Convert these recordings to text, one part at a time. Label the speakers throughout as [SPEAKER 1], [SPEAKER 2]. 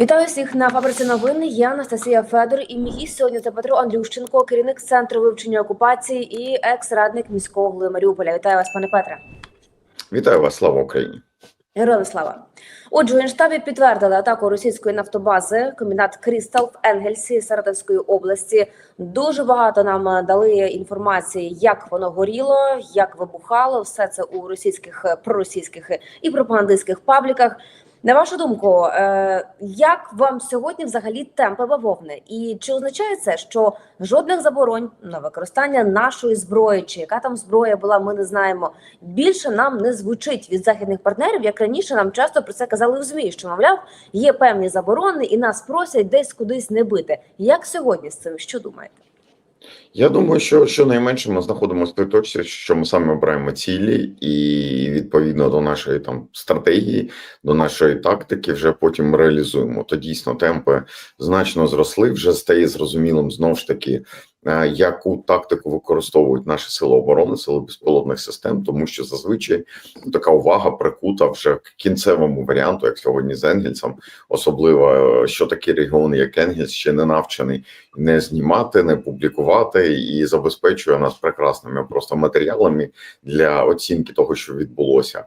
[SPEAKER 1] Вітаю всіх на фабриці новин. Я Анастасія Федор і мій гість сьогодні це Петро Андрющенко, керівник центру вивчення окупації і екс-радник міського голови Маріуполя. Вітаю вас, пане Петре.
[SPEAKER 2] Вітаю вас, слава Україні.
[SPEAKER 1] Героям слава. Отже, у Генштабі підтвердили атаку російської нафтобази комбінат Крістал в Енгельсі Саратовської області. Дуже багато нам дали інформації, як воно горіло, як вибухало. Все це у російських проросійських і пропагандистських пабліках. На вашу думку, е, як вам сьогодні взагалі темпи бавовни? І чи означає це, що жодних заборонь на використання нашої зброї, чи яка там зброя була, ми не знаємо. Більше нам не звучить від західних партнерів, як раніше нам часто про це казали в змі, що мовляв є певні заборони, і нас просять десь кудись не бити. Як сьогодні з цим? Що думаєте?
[SPEAKER 2] Я думаю, що щонайменше ми знаходимося в той точці, що ми саме обираємо цілі, і відповідно до нашої там стратегії, до нашої тактики, вже потім реалізуємо. То дійсно темпи значно зросли. Вже стає зрозумілим знову ж таки, яку тактику використовують наші сили оборони, сили безпілотних систем, тому що зазвичай така увага прикута вже к кінцевому варіанту, як сьогодні з Енгельсом, особливо е, що такі регіони, як Енгельс, ще не навчений не знімати, не публікувати і забезпечує нас прекрасними просто матеріалами для оцінки того, що відбулося.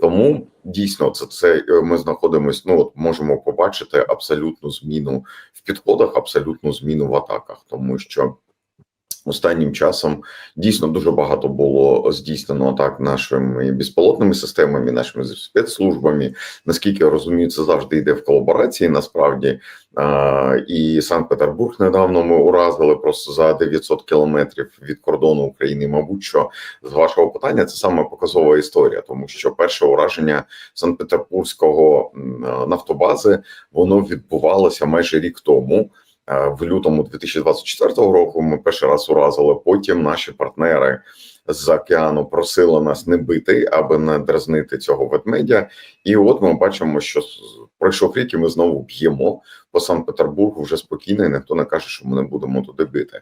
[SPEAKER 2] Тому дійсно це це е, ми знаходимося. Ну от можемо побачити абсолютну зміну в підходах, абсолютну зміну в атаках, тому що. Останнім часом дійсно дуже багато було здійснено атак нашими безпілотними системами, нашими спецслужбами. Наскільки я розумію, це завжди йде в колаборації. Насправді і Санкт-Петербург недавно ми уразили просто за 900 кілометрів від кордону України. Мабуть, що з вашого питання це саме показова історія, тому що перше ураження Санкт-Петербурзького нафтобази воно відбувалося майже рік тому. В лютому 2024 року ми перший раз уразили. Потім наші партнери з океану просили нас не бити, аби не дразнити цього ведмедя. І от ми бачимо, що пройшов рік, і ми знову б'ємо по Санкт-Петербургу вже спокійно. і Ніхто не каже, що ми не будемо туди бити.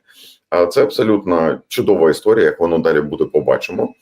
[SPEAKER 2] А це абсолютно чудова історія. Як воно далі буде, побачимо.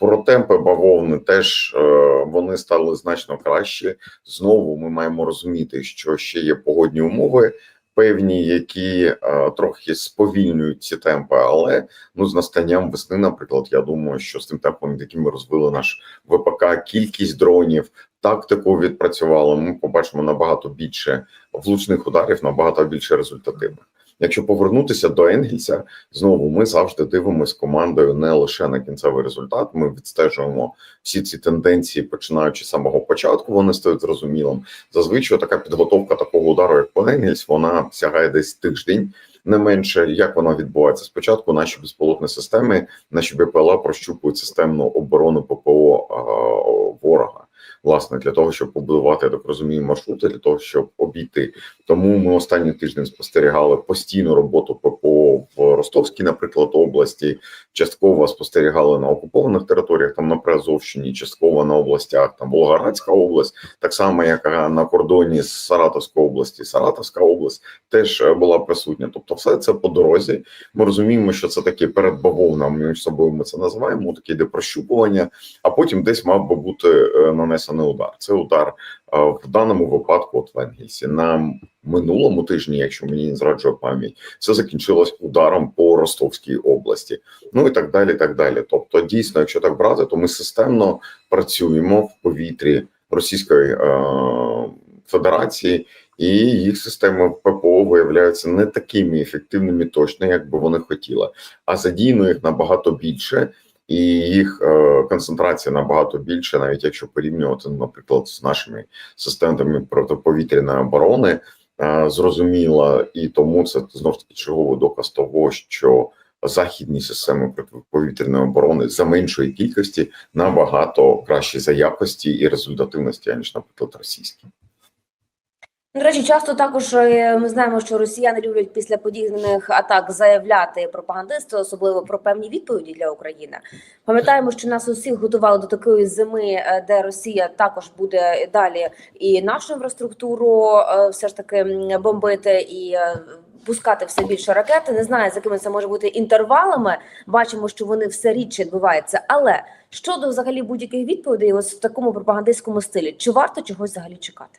[SPEAKER 2] Про темпи бавовни теж е, вони стали значно краще. Знову ми маємо розуміти, що ще є погодні умови певні, які е, трохи сповільнюють ці темпи, але ну з настанням весни, наприклад, я думаю, що з тим темпом, яким ми розвили наш ВПК, кількість дронів, тактику відпрацювали. Ми побачимо набагато більше влучних ударів, набагато більше результативних. Якщо повернутися до Енгельса, знову ми завжди дивимося командою не лише на кінцевий результат. Ми відстежуємо всі ці тенденції, починаючи з самого початку. Вони стають зрозумілим. Зазвичай така підготовка такого удару, як по Енгельс, вона сягає десь тиждень. Не менше як вона відбувається спочатку, наші безполотні системи, наші БПЛА прощупують системну оборону ППО а, ворога власне для того, щоб побудувати так розумію, маршрути для того, щоб обійти. Тому ми останні тиждень спостерігали постійну роботу ППО в Ростовській, наприклад, області. Частково спостерігали на окупованих територіях, там на Приазовщині, частково на областях, там Волгоградська область, так само як на кордоні з Саратовської області. Саратовська область теж е, була присутня. Тобто, все це по дорозі. Ми розуміємо, що це таке передбавовна між собою. Ми це називаємо таке де прощупування, а потім десь мав би бути е, нанесений удар. Це удар в даному випадку. От в на минулому тижні, якщо мені не зраджує пам'ять, це закінчилось ударом по Ростовській області. Ну і так далі. так далі. Тобто, дійсно, якщо так брати, то ми системно працюємо в повітрі Російської е, Федерації. І їх системи ППО виявляються не такими ефективними, точно як би вони хотіли, а задійно їх набагато більше, і їх е, концентрація набагато більше, навіть якщо порівнювати, наприклад, з нашими системами протиповітряної оборони, е, зрозуміла, і тому це знову ж таки черговий доказ того, що західні системи протиповітряної оборони за меншої кількості набагато кращі за якості і результативності, аніж, наприклад, російські.
[SPEAKER 1] До речі, часто також е, ми знаємо, що росіяни люблять після подібних атак заявляти пропагандисти, особливо про певні відповіді для України. Пам'ятаємо, що нас усіх готували до такої зими, е, де Росія також буде далі і нашу інфраструктуру е, все ж таки бомбити і. Пускати все більше ракети, не знаю, з якими це може бути інтервалами. Бачимо, що вони все рідше відбуваються. Але щодо взагалі будь-яких відповідей, ось в такому пропагандистському стилі, чи варто чогось взагалі чекати?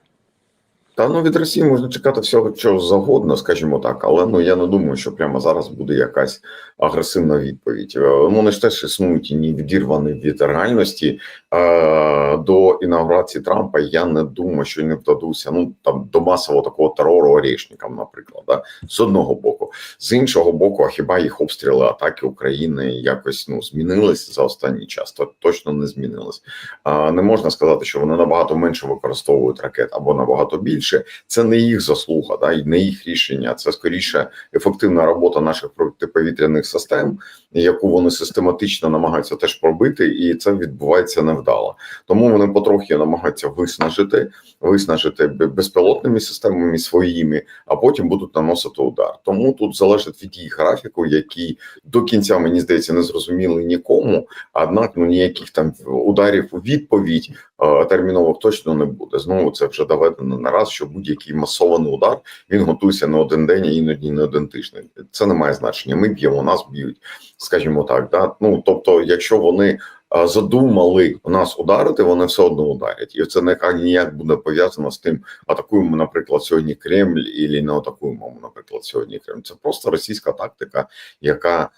[SPEAKER 2] Та ну від Росії можна чекати всього чого завгодно, скажімо так, але ну я не думаю, що прямо зараз буде якась агресивна відповідь. Е, Ну вони ж теж існують і не відірвані від реальності. Е, До інаугурації Трампа я не думаю, що не вдадуться ну там до масового такого терору орішникам, наприклад, да? з одного боку, з іншого боку, а хіба їх обстріли атаки України якось ну змінились за останній час? То точно не змінились. А не можна сказати, що вони набагато менше використовують ракет або набагато більше. Це не їх заслуга, да і не їх рішення. Це скоріше ефективна робота наших протиповітряних систем, яку вони систематично намагаються теж пробити, і це відбувається невдало. Тому вони потрохи намагаються виснажити, виснажити безпілотними системами своїми, а потім будуть наносити удар. Тому тут залежить від їх графіку, який до кінця мені здається не зрозуміли нікому. Однак ну ніяких там ударів у відповідь е, термінових точно не буде. Знову це вже доведено не раз, що будь-який масований удар він готується не один день, а іноді не один тиждень. Це не має значення. Ми б'ємо, нас б'ють, скажімо так. Да? Ну тобто, якщо вони задумали нас ударити, вони все одно ударять, і це ніяк ніяк буде пов'язано з тим, атакуємо, наприклад, сьогодні Кремль, і не атакуємо, наприклад, сьогодні Кремль. Це просто російська тактика, яка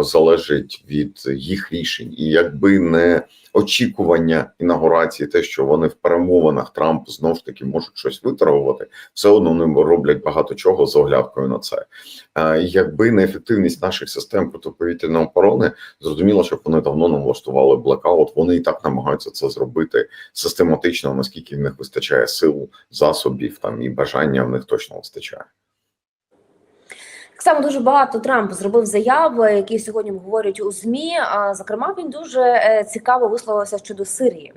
[SPEAKER 2] залежить від їх рішень, і якби не очікування інаугурації, те, що вони в перемовинах Трамп знов ж таки можуть щось виторгувати, все одно вони роблять багато чого з оглядкою на це. Якби не ефективність наших систем протиповітряної оборони, зрозуміло, що вони давно нам влаштували блекаут. Вони і так намагаються це зробити систематично, наскільки в них вистачає сил, засобів там і бажання в них точно вистачає.
[SPEAKER 1] Так само дуже багато Трамп зробив заяви, які сьогодні говорять у змі. А зокрема, він дуже е, цікаво висловився щодо Сирії.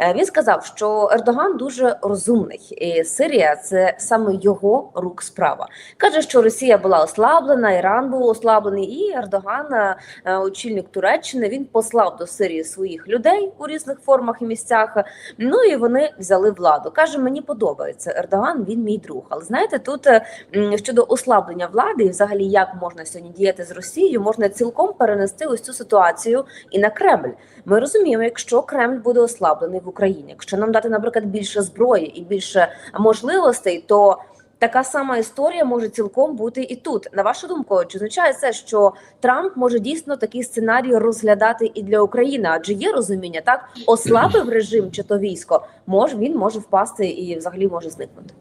[SPEAKER 1] Е, Він сказав, що Ердоган дуже розумний, і Сирія це саме його рук справа. каже, що Росія була ослаблена, Іран був ослаблений, і Ердоган, е, очільник Туреччини, він послав до Сирії своїх людей у різних формах і місцях. Ну і вони взяли владу. каже, мені подобається Ердоган. Він мій друг. Але знаєте, тут щодо ослаблення влади, і взагалі як можна сьогодні діяти з Росією, можна цілком перенести ось цю ситуацію і на Кремль. Ми розуміємо, якщо Кремль буде ослаблений в Україні, якщо нам дати, наприклад, більше зброї і більше можливостей, то така сама історія може цілком бути і тут. На вашу думку, чи означає це, що Трамп може дійсно такий сценарій розглядати і для України? Адже є розуміння, так ослабив режим чи то військо, може він може впасти і взагалі може зникнути.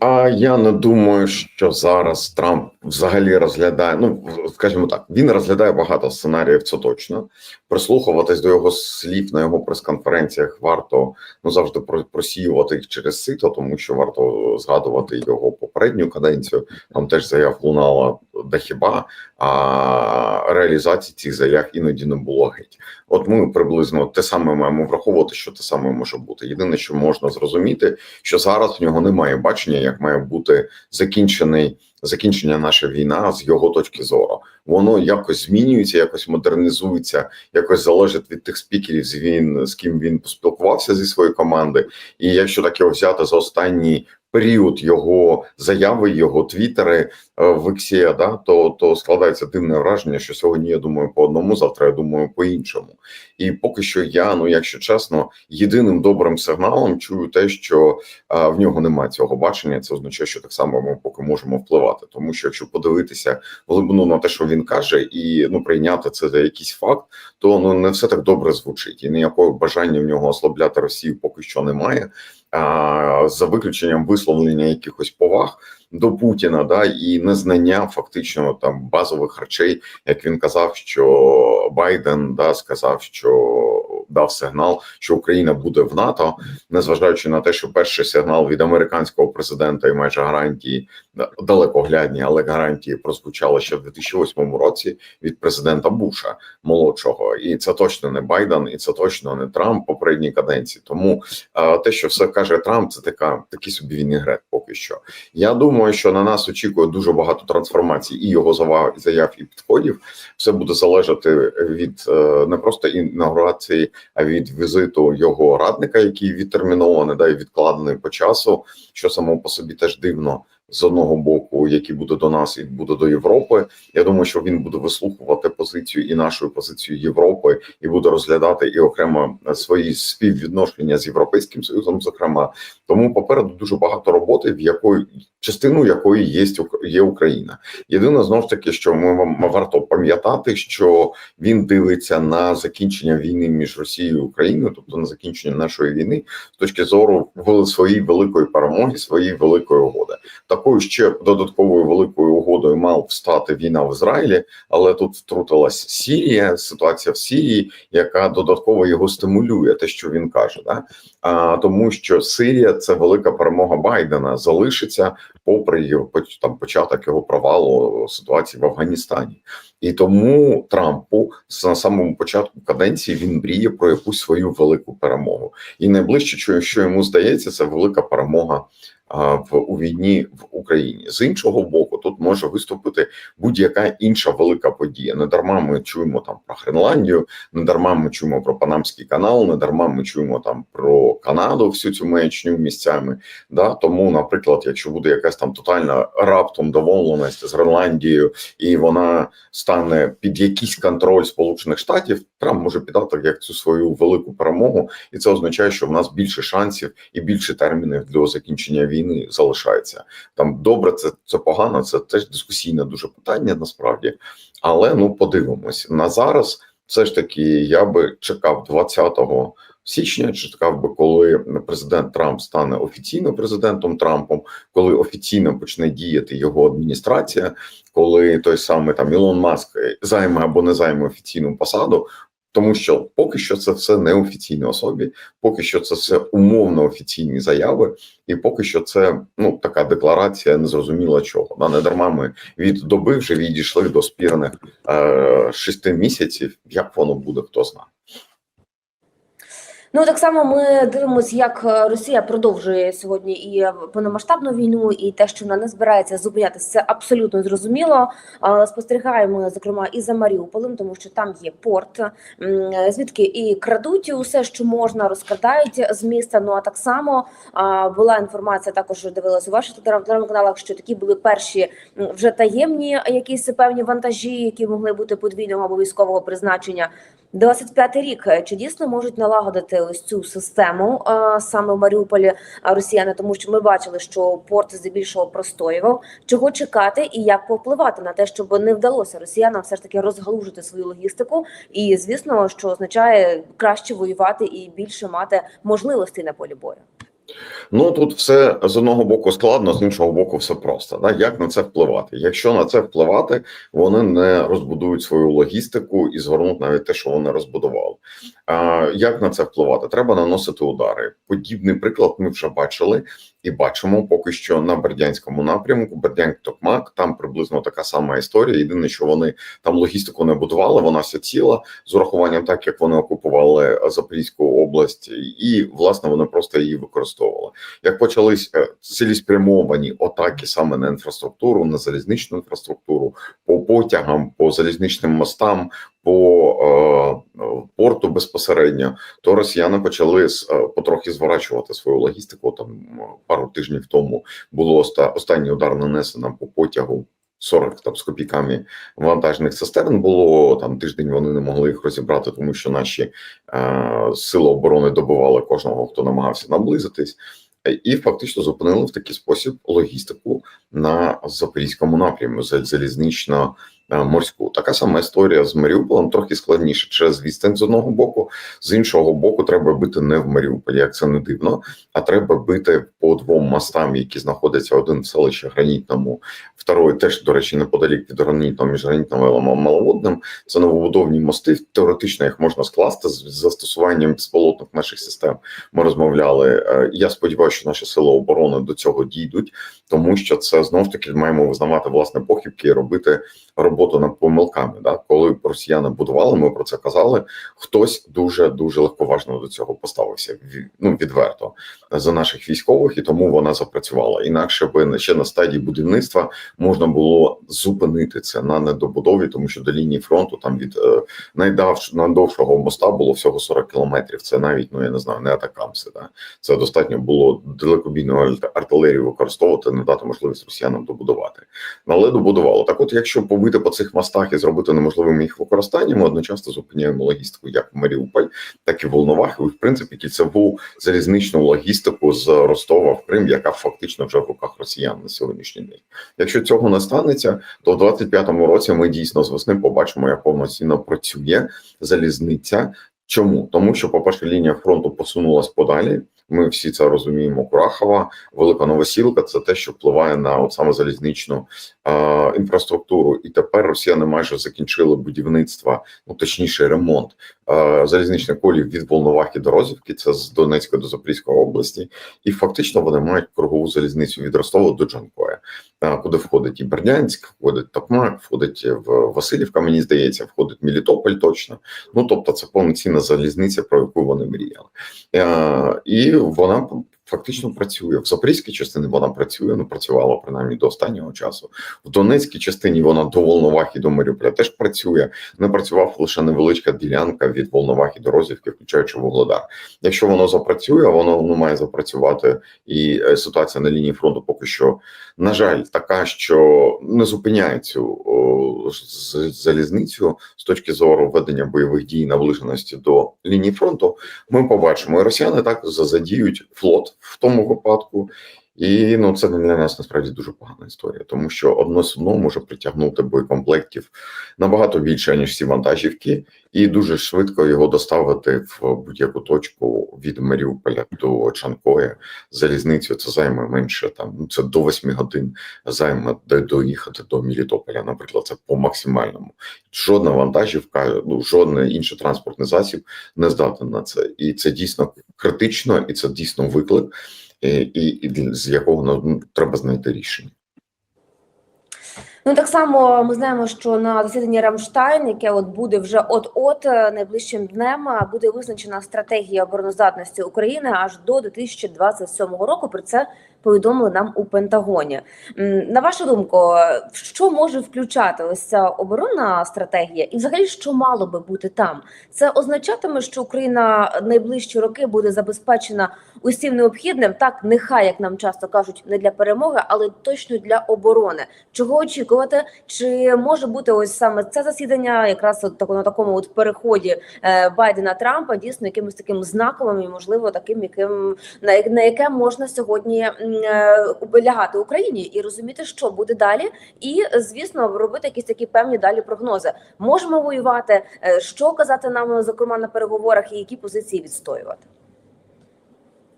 [SPEAKER 2] А я не думаю, що зараз Трамп взагалі розглядає. Ну скажімо так, він розглядає багато сценаріїв. Це точно прислухуватись до його слів на його прес-конференціях. Варто ну завжди просіювати їх через сито, тому що варто згадувати його попередню каденцію. Там теж заяв лунала да хіба, а реалізації цих заяв іноді не було геть. От ми приблизно те саме маємо враховувати, що те саме може бути. Єдине, що можна зрозуміти, що зараз в нього немає бачення, як має бути закінчений закінчення наша війна з його точки зору. Воно якось змінюється, якось модернізується, якось залежить від тих спікерів, з він з ким він поспілкувався зі своєю командою. І якщо так його взяти за останній період його заяви, його твіттери е, в Іксія, да, то, то складається дивне враження, що сьогодні я думаю по одному, завтра я думаю по іншому. І поки що я, ну якщо чесно, єдиним добрим сигналом чую те, що а, в нього немає цього бачення. Це означає, що так само ми поки можемо впливати. Тому що якщо подивитися в глибину на те, що він каже, і ну прийняти це за якийсь факт, то ну не все так добре звучить, і ніякого бажання в нього ослабляти Росію поки що немає. За виключенням висловлення якихось поваг до Путіна, да і незнання фактично там базових речей, як він казав, що Байден да сказав, що дав сигнал, що Україна буде в НАТО, незважаючи на те, що перший сигнал від американського президента і майже гарантії да, далекоглядні, але гарантії прозвучали ще в 2008 році від президента Буша молодшого, і це точно не Байден, і це точно не Трамп попередній каденції. Тому те, що все каже Трамп, це така такий собі вінігрет поки що. Я думаю, що на нас очікує дуже багато трансформацій і його заяв і підходів. Все буде залежати від е, не просто інаугурації, від візиту його радника, який відтермінований, да і відкладений по часу, що само по собі теж дивно. З одного боку, який буде до нас і буде до Європи. Я думаю, що він буде вислухувати позицію і нашу позицію Європи, і буде розглядати і окремо свої співвідношення з європейським союзом. Зокрема, тому попереду дуже багато роботи, в якої частину якої є, є Україна. Єдине знову ж таки, що ми вам варто пам'ятати, що він дивиться на закінчення війни між Росією і Україною, тобто на закінчення нашої війни, з точки зору своєї великої перемоги, своєї великої угоди. Такою ще додатковою великою угодою мав стати війна в Ізраїлі, але тут втрутилась Сірія, ситуація в Сирії, яка додатково його стимулює, те, що він каже, да? а, тому що Сирія це велика перемога Байдена залишиться, попри його там початок його провалу ситуації в Афганістані. І тому Трампу на самому початку каденції він мріє про якусь свою велику перемогу. І найближче, що, йому здається, це велика перемога в у війні в Україні. З іншого боку, тут може виступити будь-яка інша велика подія. Не дарма ми чуємо там про Гренландію, не дарма ми чуємо про Панамський канал, не дарма ми чуємо там про Канаду, всю цю маячню місцями. Да, тому, наприклад, якщо буде якась там тотальна раптом домовленість з Гренландією, і вона стане під якийсь контроль Сполучених Штатів, Трамп може піддати як цю свою велику перемогу, і це означає, що в нас більше шансів і більше термінів для закінчення війни залишається. Там добре, це це погано, це теж дискусійне дуже питання насправді. Але ну подивимось на зараз. Все ж таки, я би чекав 20 січня, чекав би, коли президент Трамп стане офіційно президентом Трампом, коли офіційно почне діяти його адміністрація, коли той самий там Ілон Маск займе або не займе офіційну посаду. Тому що поки що це все неофіційні особі, поки що це все умовно офіційні заяви, і поки що це ну така декларація незрозуміла чого. Да, не дарма ми від доби вже відійшли до спірних е, шести місяців. Як воно буде, хто знає.
[SPEAKER 1] Ну так само ми дивимося, як е, Росія продовжує сьогодні і повномасштабну війну, і те, що вона не збирається зупинятися, це абсолютно зрозуміло. Спостерігаємо зокрема і за Маріуполем, тому що там є порт, звідки і крадуть усе, що можна, розкрадають з міста. Ну а так само була інформація. Також дивилася у ваших телеграм-каналах, що такі були перші вже таємні якісь певні вантажі, які могли бути подвійного або військового призначення. 25-й рік чи дійсно можуть налагодити ось цю систему а, саме в Маріуполі а, росіяни, тому що ми бачили, що порт здебільшого простоював. Чого чекати і як повпливати на те, щоб не вдалося росіянам все ж таки розгалужити свою логістику, і звісно, що означає краще воювати і більше мати можливостей на полі бою.
[SPEAKER 2] Ну тут все з одного боку складно, з іншого боку, все просто. Да? Як на це впливати? Якщо на це впливати, вони не розбудують свою логістику і згорнуть навіть те, що вони розбудували. Як на це впливати? Треба наносити удари. Подібний приклад ми вже бачили і бачимо поки що на Бердянському напрямку. Бердянськ-Токмак, там приблизно така сама історія. Єдине, що вони там логістику не будували, вона вся ціла з урахуванням, так як вони окупували Запорізьку область, і власне вони просто її використовували. Як почались е, цілеспрямовані атаки саме на інфраструктуру, на залізничну інфраструктуру, по потягам, по залізничним мостам, по е, порту безпосередньо, то росіяни почали е, потрохи зворачувати свою логістику. Там пару тижнів тому було оста- останній удар нанесено по потягу. 40 там з копійками вантажних цистерн було там тиждень. Вони не могли їх розібрати, тому що наші е, сили оборони добивали кожного, хто намагався наблизитись, Е, і фактично зупинили в такий спосіб логістику на запорізькому напрямі заль- залізнично е, морську. Така сама історія з Маріуполем, трохи складніше через відстань з одного боку, з іншого боку, треба бити не в Маріуполі, як це не дивно, а треба бити по двом мостам, які знаходяться один в селищі Гранітному, второй теж, до речі, неподалік від Гранітного між Гранітним і Маловодним. Це новобудовні мости. Теоретично їх можна скласти з застосуванням безполотних наших систем. Ми розмовляли. Е, Я сподіваюся, що наші сили оборони до цього дійдуть, тому що це знову ж таки маємо визнавати власне похибки і робити роботу роботу над помилками. Да? Коли росіяни будували, ми про це казали. Хтось дуже дуже легковажно до цього поставився. Ну відверто за наших військових, і тому вона запрацювала. Інакше би ще на стадії будівництва можна було зупинити це на недобудові, тому що до лінії фронту там від е, найдавш найдовшого моста було всього 40 кілометрів. Це навіть ну я не знаю, не атакамси. Да? Це достатньо було далекобійну арт- артилерію використовувати, не дати можливість росіянам добудувати. Але добудувало. Так, от, якщо побити цих мостах і зробити неможливим їх використання, ми одночасно зупиняємо логістику як в Маріуполь, так і в Волновах, в принципі кільцеву залізничну логістику з Ростова в Крим, яка фактично вже в руках росіян на сьогоднішній день. Якщо цього не станеться, то в 25-му році ми дійсно з весни побачимо, як повноцінно працює залізниця. Чому тому, що, по перше, лінія фронту посунулась подалі. Ми всі це розуміємо. Курахова, Велика Новосілка це те, що впливає на от саме залізничну е, інфраструктуру. І тепер росіяни майже закінчили будівництво, ну точніше, ремонт залізничних колі від Волновахи до Розівки. Це з Донецької до Запорізької області, і фактично вони мають кругову залізницю від Ростова до Джанкоя, е, куди входить і Бердянськ, входить Токмак, входить в Васильівка. Мені здається, входить Мелітополь точно. Ну тобто, це повноцінна залізниця, про яку вони мріяли. Е, і вона фактично працює в запорізькій частині. Вона працює, ну працювала принаймні до останнього часу. В Донецькій частині вона до Волновахи до Маріуполя теж працює. Не працював лише невеличка ділянка від Волновахи до Розівки, включаючи Вугледар. Якщо воно запрацює, воно ну, має запрацювати. І е, ситуація на лінії фронту поки що, на жаль, така, що не зупиняє цю залізницю з точки зору ведення бойових дій наближеності до лінії фронту. Ми побачимо, і росіяни так задіють флот в тому випадку. І ну це для нас насправді дуже погана історія, тому що одне судно може притягнути боєкомплектів набагато більше ніж всі вантажівки, і дуже швидко його доставити в будь-яку точку від Маріуполя до Чанкоя залізницю. Це займе менше там. Ну це до 8 годин займе де доїхати до Мелітополя. Наприклад, це по максимальному. Жодна вантажівка, ну жодний інший транспортний засіб не здатен на це, і це дійсно критично, і це дійсно виклик і, і, і з якого ну, треба знайти рішення.
[SPEAKER 1] Ну так само ми знаємо, що на засіданні Рамштайн, яке от буде вже от-от е, найближчим днем, е, буде визначена стратегія обороноздатності України аж до 2027 року. Про це повідомили нам у Пентагоні. На вашу думку, е, що може включати ось ця оборонна стратегія, і взагалі що мало би бути там? Це означатиме, що Україна найближчі роки буде забезпечена усім необхідним, так нехай як нам часто кажуть, не для перемоги, але точно для оборони. Чого очікувати? Чи може бути ось саме це засідання, якраз от на такому от переході е, Байдена Трампа, дійсно якимось таким знаковим і можливо таким, яким на, на яке можна сьогодні м, е, Україні і розуміти, що буде далі, і звісно робити якісь такі певні далі прогнози. Можемо воювати, е, що казати нам зокрема на переговорах, і які позиції відстоювати.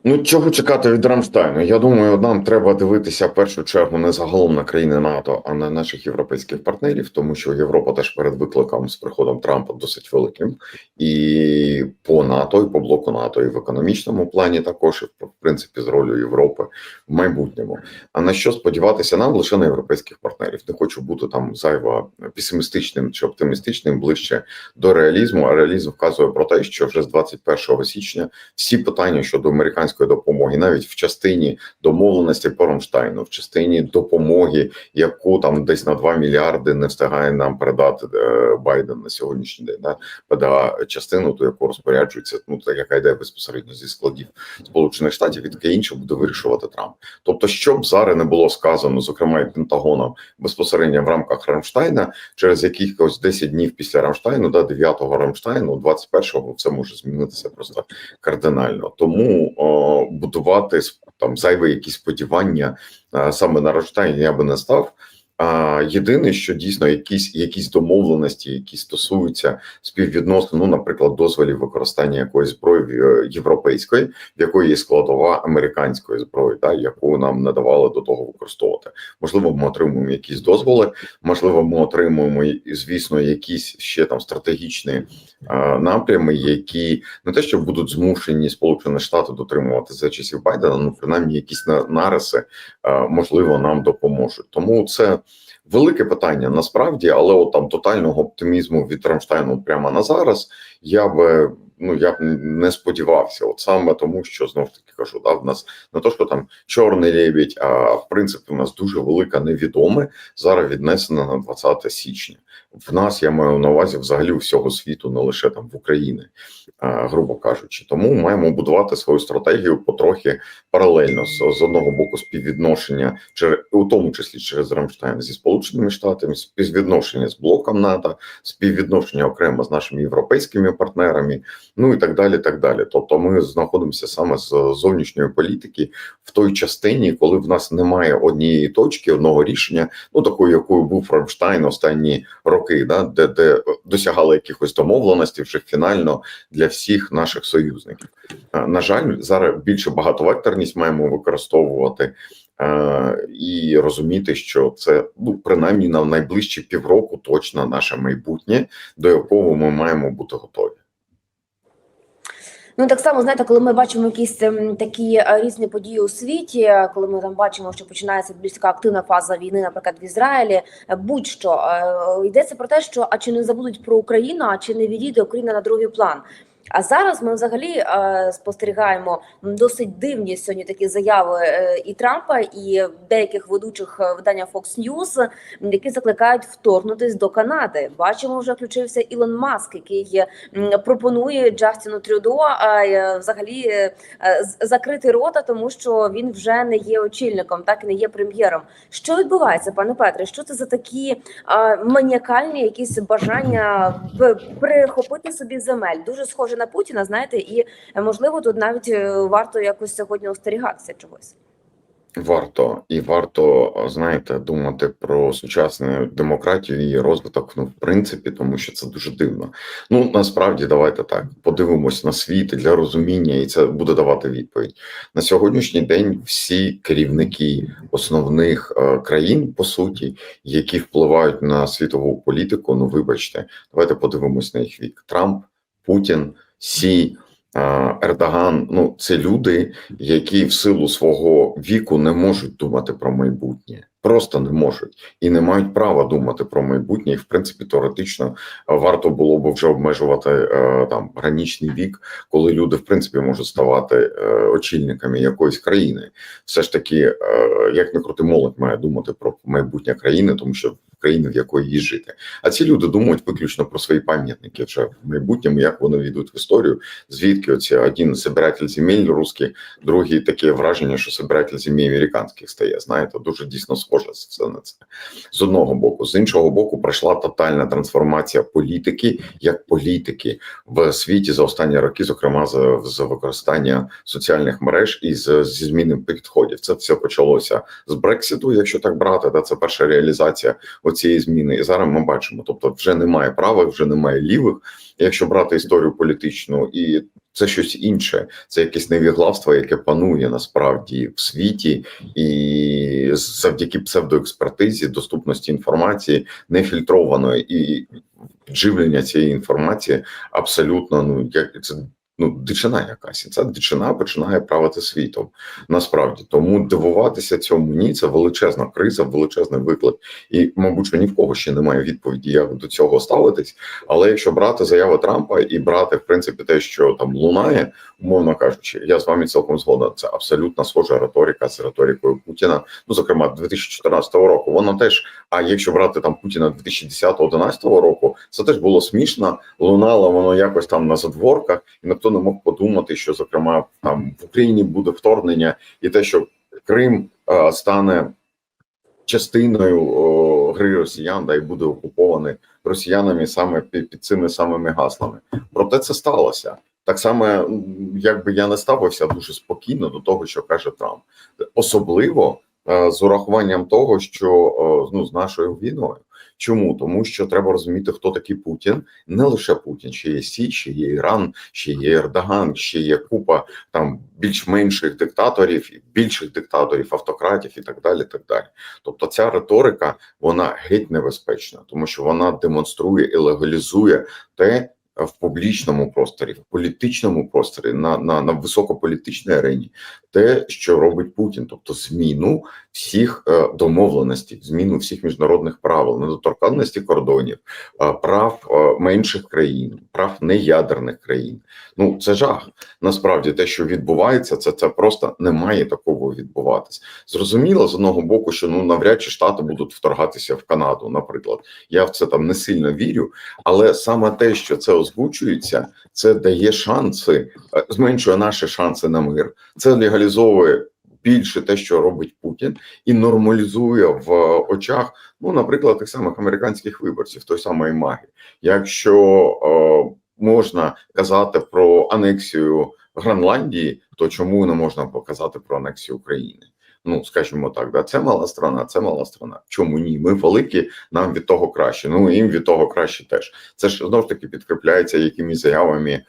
[SPEAKER 2] Ну, чого чекати від Рамштайну? Я думаю, нам треба дивитися в першу чергу не загалом на країни НАТО, а на наших європейських партнерів, тому що Європа теж перед викликом з приходом Трампа досить великим, і по НАТО, і по блоку НАТО, і в економічному плані також, і в принципі, з ролью Європи в майбутньому. А на що сподіватися нам лише на європейських партнерів? Не хочу бути там зайво песимістичним чи оптимістичним ближче до реалізму. А реалізм вказує про те, що вже з 21 січня всі питання щодо американської допомоги, навіть в частині домовленості по Рамштайну, в частині допомоги, яку там десь на 2 мільярди не встигає нам передати е, Байден на сьогоднішній день, да, ПДА частину, ту, яку розпоряджується, ну та яка йде безпосередньо зі складів Сполучених Штатів, і таке інше буде вирішувати Трамп. Тобто, що б зараз не було сказано, зокрема і Пентагоном безпосередньо в рамках Рамштайна, через якихось 10 днів після Рамштайну, да, 9-го Рамштайну, 21-го, це може змінитися просто кардинально. Тому о, будувати там зайві якісь сподівання саме на Рамштайн я би не став. А єдине, що дійсно якісь якісь домовленості, які стосуються співвідносин, ну, наприклад, дозволів використання якоїсь зброї е, європейської, в якої є складова американської зброї, та яку нам не давали до того використовувати. Можливо, ми отримуємо якісь дозволи, можливо, ми отримуємо звісно, якісь ще там стратегічні е, напрями, які не те, що будуть змушені Сполучені Штати дотримувати за часів Байдена, ну принаймні якісь на- нариси, е, можливо, нам допоможуть. Тому це велике питання насправді, але от там тотального оптимізму від Рамштайну прямо на зараз я би ну я б не сподівався. От саме тому, що знов таки кажу, да, в нас не то, що там чорний лебідь, а в принципі, у нас дуже велика невідоме зараз віднесена на 20 січня. В нас я маю на увазі взагалі всього світу, не лише там в Україні, грубо кажучи. Тому маємо будувати свою стратегію потрохи паралельно з, з одного боку співвідношення, через у тому числі через Рамштайн зі Сполученими Штатами, співвідношення з блоком НАТО, співвідношення окремо з нашими європейськими партнерами, ну і так далі. так далі. Тобто, ми знаходимося саме з зовнішньої політики в той частині, коли в нас немає однієї точки, одного рішення, ну такою, якою був Рамштайн останні роки, да, де, де досягали якихось домовленостей вже фінально для всіх наших союзників. Е, На жаль, зараз більше багатовекторність маємо використовувати і розуміти, що це ну принаймні на найближчі півроку точно наше майбутнє, до якого ми маємо бути готові.
[SPEAKER 1] Ну так само знаєте, коли ми бачимо якісь ем, такі е, різні події у світі, е, коли ми там бачимо, що починається більш така активна фаза війни, наприклад, в Ізраїлі, е, будь-що е, йдеться про те, що а чи не забудуть про Україну, а чи не відійде Україна на другий план. А зараз ми взагалі е, спостерігаємо досить дивні сьогодні такі заяви е, і Трампа, і деяких ведучих е, видання Fox News, які закликають вторгнутись до Канади. Бачимо, вже включився Ілон Маск, який пропонує Джастіну Трюдо взагалі закрити рота, тому що він вже не є очільником, так і не є прем'єром. Що відбувається, пане Петре? Що це за такі маніакальні якісь бажання п- перехопити собі земель? Дуже схоже на Путіна, знаєте, і е, можливо тут навіть е, варто якось сьогодні остерігатися чогось.
[SPEAKER 2] Варто і варто знаєте думати про сучасну демократію і розвиток. Ну, в принципі, тому що це дуже дивно. Ну насправді давайте так подивимось на світ для розуміння, і це буде давати відповідь на сьогоднішній день. Всі керівники основних е, країн, по суті, які впливають на світову політику. Ну, вибачте, давайте подивимось на їх вік. Трамп, Путін, Сі. Ердоган, ну це люди, які в силу свого віку не можуть думати про майбутнє, просто не можуть і не мають права думати про майбутнє. І в принципі, теоретично е, варто було б вже обмежувати е, там гранічний вік, коли люди в принципі можуть ставати е, очільниками якоїсь країни. Все ж таки, як не крути, молодь має думати про майбутнє країни, тому що країни, в якої їй жити. А ці люди думають виключно про свої пам'ятники вже в майбутньому, як вони війдуть в історію. Звідки оці один собиратель земель русський, другий таке враження, що собиратель земель американських стає. Знаєте, дуже дійсно схоже на це з одного боку. З іншого боку, пройшла тотальна трансформація політики як політики в світі за останні роки, зокрема з, з використання соціальних мереж і з, зі зміни підходів. Це все почалося з Брекситу, якщо так брати, да, це перша реалізація оцієї зміни. І зараз ми бачимо, тобто вже немає правих, вже немає лівих. Якщо брати історію політичну, і це щось інше, це якесь невіглавство, яке панує насправді в світі, і завдяки псевдоекспертизі, доступності інформації, нефільтрованої і підживлення цієї інформації абсолютно ну як це. Ну, дичина якась, і ця дичина починає правити світом. Насправді тому дивуватися цьому ні, це величезна криза, величезний виклик. І, мабуть, що ні в кого ще немає відповіді, як до цього ставитись. Але якщо брати заяви Трампа і брати, в принципі, те, що там лунає, умовно кажучи, я з вами цілком згоден. Це абсолютно схожа риторика з риторикою Путіна. Ну, зокрема, 2014 року. Воно теж. А якщо брати там Путіна 2010-2011 року, це теж було смішно. Лунало воно якось там на задворках, і ніхто не мог подумати, що зокрема там в Україні буде вторгнення, і те, що Крим е, стане частиною о, гри росіян, да і буде окупований росіянами саме під, під цими самими гаслами. Проте це сталося. Так само, якби я не ставився дуже спокійно до того, що каже Трамп, особливо е, з урахуванням того, що ну з нашою війною. Чому тому, що треба розуміти, хто такий Путін, не лише Путін, ще є Сі, ще є Іран, ще є Ердоган, ще є купа там більш-менших диктаторів, більших диктаторів, автократів і так далі. Так далі. Тобто, ця риторика вона геть небезпечна, тому що вона демонструє і легалізує те, в публічному просторі, в політичному просторі, на, на, на високополітичній арені, те, що робить Путін, тобто зміну всіх е, домовленостей, зміну всіх міжнародних правил, недоторканності кордонів, е, прав е, менших країн, прав неядерних країн. Ну це жах. Насправді, те, що відбувається, це, це просто не має такого відбуватись. Зрозуміло з одного боку, що ну навряд чи штати будуть вторгатися в Канаду, наприклад. Я в це там не сильно вірю, але саме те, що це озвучується, це дає шанси, е, зменшує наші шанси на мир. Це легалізовує більше те, що робить Путін, і нормалізує в очах, ну, наприклад, тих самих американських виборців, той самої маги. Якщо е, можна казати про анексію Гренландії, то чому не можна показати про анексію України? Ну, скажімо так, да, це мала страна, це мала страна. Чому ні? Ми великі, нам від того краще. Ну їм від того краще теж. Це ж знов таки підкріпляється якимись заявами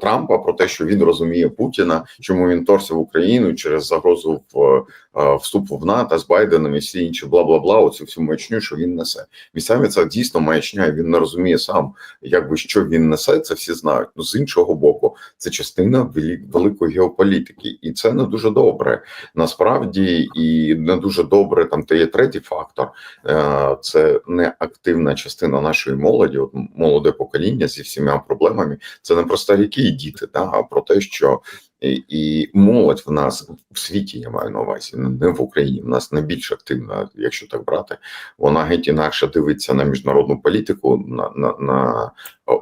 [SPEAKER 2] Трампа про те, що він розуміє Путіна, чому він торся в Україну через загрозу в е, вступу в НАТО з Байденом і всі інші бла бла бла. Оцю всю маячню, що він несе. Місцями це дійсно маячня. Він не розуміє сам, якби що він несе. Це всі знають. Ну з іншого боку, це частина великої геополітики, і це не дуже добре насправді і не дуже добре. Там та є третій фактор. Е, Це не активна частина нашої молоді, от молоде покоління зі всіма проблемами. Це не про старіки і діти, да, а про те, що і, і молодь в нас в світі я маю на увазі, не в Україні. В нас найбільш активна, якщо так брати, вона геть інакше дивиться на міжнародну політику, на, на, на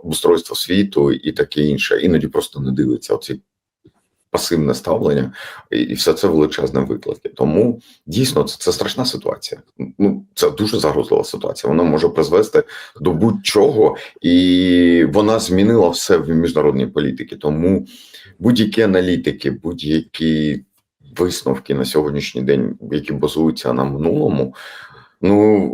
[SPEAKER 2] устройство світу і таке інше. Іноді просто не дивиться оці пасивне ставлення, і, і все це величезні виклики. Тому дійсно це, це страшна ситуація. Ну це дуже загрозлива ситуація. Вона може призвести до будь-чого, і вона змінила все в міжнародній політиці. Тому будь-які аналітики, будь-які висновки на сьогоднішній день, які базуються на минулому. Ну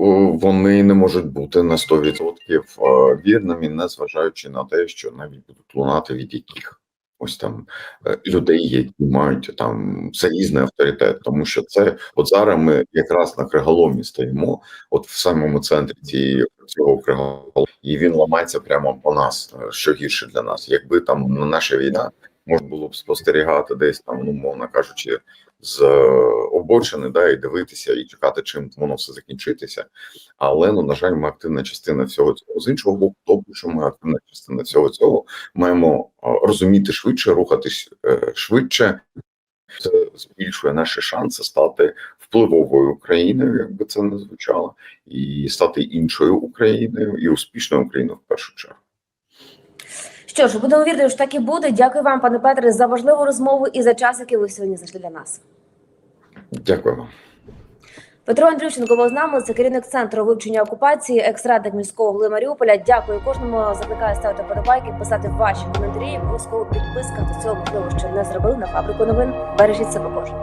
[SPEAKER 2] вони не можуть бути на 100% е, вірними, незважаючи на те, що навіть будуть лунати від яких ось там е, людей, які мають там залізний авторитет, тому що це от зараз ми якраз на криголомі стоїмо, от в самому центрі цієї цього криголому, і він ламається прямо по нас, е, що гірше для нас. Якби там наша війна можна було б спостерігати десь там, ну мовно кажучи, з е, обочини, да, і дивитися, і чекати, чим воно все закінчитися. Але ну на жаль, ми активна частина всього цього. З іншого боку, тому що ми активна частина всього цього маємо е, розуміти швидше, рухатись е, швидше. Це збільшує наші шанси стати впливовою Україною, як би це не звучало, і стати іншою Україною і успішною Україною в першу чергу.
[SPEAKER 1] Що ж, будемо вірити, що так і буде. Дякую вам, пане Петре, за важливу розмову і за час, який ви сьогодні знайшли для нас.
[SPEAKER 2] Дякую вам.
[SPEAKER 1] Петро Андрющенко був з нами. Це керівник центру вивчення окупації, екс-радник міського голови Маріуполя. Дякую кожному. Закликаю ставити подобайки, писати ваші коментарі. Обов'язково підписка до цього можливо, що не зробили на фабрику новин. Бережіть себе кожен.